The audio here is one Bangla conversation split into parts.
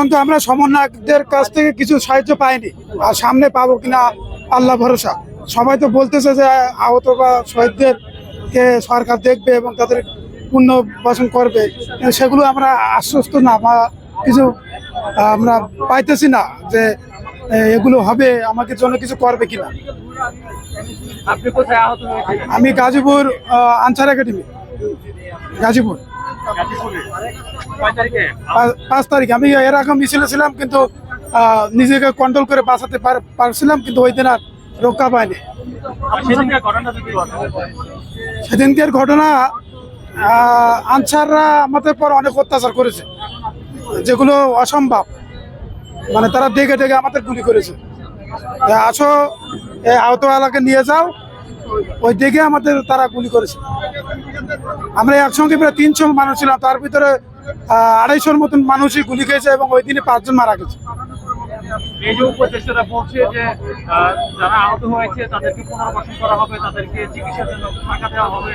পর্যন্ত আমরা সমন্বয়কদের কাছ থেকে কিছু সাহায্য পাইনি। আর সামনে পাবো কিনা আল্লাহ ভরসা। সবাই তো বলতেছে যে আহত বা শহীদদেরকে সরকার দেখবে এবং তাদের পুনর্বাসন করবে। সেগুলো আমরা আশ্বস্ত না বা কিছু আমরা পাইতেছি না যে এগুলো হবে আমাকে জন্য কিছু করবে কিনা। আমি গাজীপুর আনসার একাডেমি। গাজীপুর। পাঁচ তারিখ। আমি এর আগে মিছিলে ছিলাম কিন্তু নিজেকে কন্ট্রোল করে বাঁচাতে পার- পারছিলাম কিন্তু ওই দিন আর রক্ষা পায়নি সেদিনকার ঘটনা? আনসাররা আমাদের পর অনেক অত্যাচার করেছে যেগুলো অসম্ভব। মানে তারা ডেকে ডেকে আমাদের গুলি করেছে। আসো আহত এলাকে নিয়ে যাও ওই দেখে আমাদের তারা গুলি করেছে। আমরা একসঙ্গে প্রায় তিনশো মানুষ ছিলাম। তার ভিতরে আড়াইশোর মতন মানুষই গুলি খেয়েছে এবং ওই দিনে পাঁচজন মারা গেছে। এই যে উপদেষ্টারা বলছে যে যারা আহত হয়েছে তাদেরকে পুনর্বাসন করা হবে তাদেরকে চিকিৎসার জন্য টাকা দেওয়া হবে।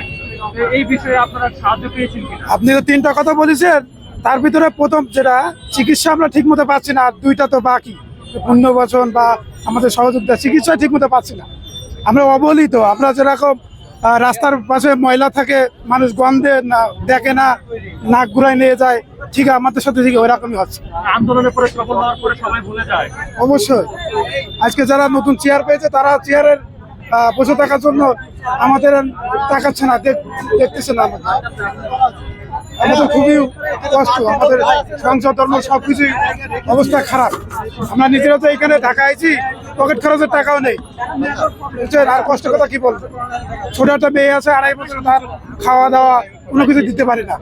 এই বিষয়ে আপনারা সাহায্য পেয়েছেন আপনি তো তিনটা কথা বলেছেন। তার ভিতরে প্রথম যেটা চিকিৎসা আমরা ঠিক মতো পাচ্ছি না আর দুইটা তো বাকি। পুনর্বাসন বা আমাদের সহযোগিতা চিকিৎসা ঠিক মতো পাচ্ছি না। আমরা অবহেলিত। আমরা যেরকম রাস্তার পাশে ময়লা থাকে মানুষ গন্ধে না দেখে না নাক ঘুরায় নিয়ে যায়। ঠিক আমাদের সাথে ঠিক ওই রকমই হচ্ছে। আন্দোলনের পরে সফল হওয়ার পরে সবাই ভুলে যায়। অবশ্যই। আজকে যারা নতুন চেয়ার পেয়েছে তারা চেয়ারের বসে থাকার জন্য আমাদের তাকাচ্ছে না দেখ- দেখতেছে না আমাদের। খুবই কষ্ট আমাদের সংসার ধর্ম সবকিছুই অবস্থা খারাপ। আমরা নিজেরা তো এখানে ঢাকা আইছি পকেট খরচের টাকাও নেই। বুঝছেন? আর কষ্ট কথা কি বলব? ছোট একটা মেয়ে আছে, আড়াই বছর তার খাওয়া দাওয়া কোনো কিছু দিতে পারে না।